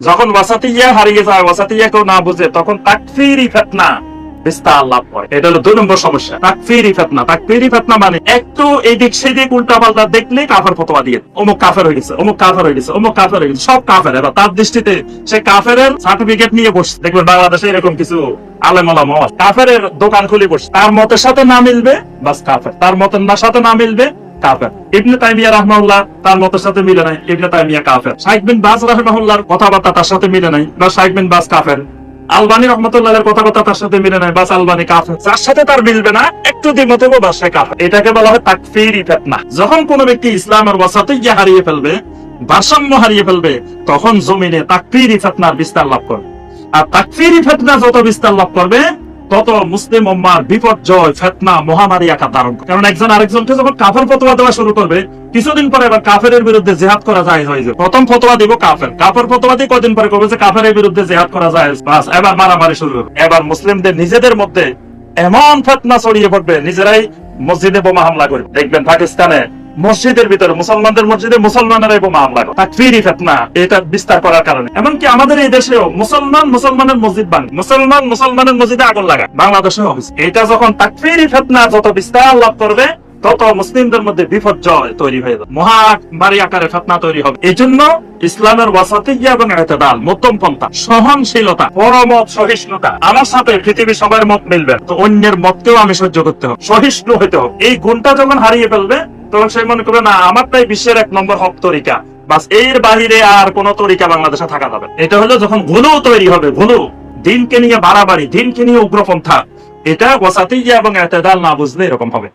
যখন ওয়াসাতিয়া হারিয়ে যায় ওয়াসাতিয়া কেউ না বুঝে, তখন তাকফিরি ফেতনা, বিস্তার লাভ করে। এটা হলো দুই নম্বর সমস্যা। তাকফিরি ফেতনা। তাকফিরি ফেতনা মানে একটু এদিক সেদিক উল্টা পাল্টা দেখলে কাফের ফতোয়া দিয়ে অমুক কাফের হয়ে গেছে, অমুক কাফের হয়ে গেছে, অমুক কাফের হয়ে গেছে, সব কাফের। এবার তার দৃষ্টিতে সে কাফের সার্টিফিকেট নিয়ে বসছে। দেখবেন বাংলাদেশে এরকম কিছু আলেমলা মত কাফের দোকান খুলে বসছে। তার মতের সাথে না মিলবে, বাস কাফের। তার মতের না সাথে না মিলবে কাফের। ইবনে তাইমিয়া রাহমাহুল্লাহ তার মতের সাথে মিলে নাই। ইবনে তাইমিয়া কাফের। বিন কথাবার্তা তার সাথে মিলে নাই বা বিন কাফের। রহমতুল্লাহের কথাবার্তা তার সাথে মিলে নাই বাস কাফের। যার সাথে তার মিলবে না, একটু কাফের। এটাকে বলা হয় তাকফিরি ফিতনা। যখন কোন ব্যক্তি ইসলামের ওয়াসাতিয়্যা হারিয়ে ফেলবে, ভারসাম্য হারিয়ে ফেলবে, তখন জমিনে তাকফিরি ফিতনার বিস্তার লাভ করবে। আর তাকফিরি ফিতনা যত বিস্তার লাভ করবে তত মুসলিম উম্মার বিপর্যয়, ফেতনা, মহামারী আকার ধারণ করে। কারণ একজন আরেকজনকে যখন কাফের ফতোয়া দেওয়া শুরু করবে, কিছুদিন পরে এবার কাফের বিরুদ্ধে জেহাদ করা যায় হয়ে যাবে। প্রথম ফতোয়া দিব কাফের। কাফের ফতোয়া দিয়ে কদিন পরে করবে যে কাফের বিরুদ্ধে জেহাদ করা যায় বাস, এবার মারামারি শুরু হবে। এবার মুসলিমদের নিজেদের মধ্যে এমন ফেতনা ছড়িয়ে পড়বে, নিজেরাই মসজিদে বোমা হামলা করবে। দেখবেন পাকিস্তানে মসজিদের ভিতরে, মুসলমানদের মসজিদে মুসলমানেরাই বোমা হামলা করে। তাকফিরি ফেতনা, এটা বিস্তার করার কারণে। এমনকি আমাদের এই দেশেও মুসলমান মুসলমানের মসজিদ ভাঙে। মুসলমান মুসলমানের মসজিদে আগুন লাগায়। বাংলাদেশেও। এটা যখন তাকফিরি ফেতনা যত বিস্তার লাভ করবে, তত মুসলিমদের মধ্যে বিপর্যয় তৈরি হয়ে যাবে। মহামারী আকারে ফেতনা তৈরি হবে। এই জন্য ইসলামের ওয়াসাতিয়া এবং এতেদাল, মধ্যম পন্থা, সহনশীলতা পরমত সহিষ্ণুতা, আমার সাথে পৃথিবী সবার মত মিলবে তো অন্যের মতকেও আমি সহ্য করতে হবে। সহিষ্ণু হতে হবে। এই গুণটা যখন হারিয়ে ফেলবে তখন সে মনে করবে, না আমারটাই বিশ্বের এক নম্বর হক তরিকা। বাসের বাহিরে আর কোন তরিকা বাংলাদেশে থাকা যাবে। এটা হলো যখনগুলো তৈরি হবে গুলো দিনকে নিয়ে বাড়াবাড়ি, দিনকে নিয়ে উগ্রপন্থা। এটা ওয়াসাতিয়া এবং এতেদাল না বুঝলে এরকম হবে।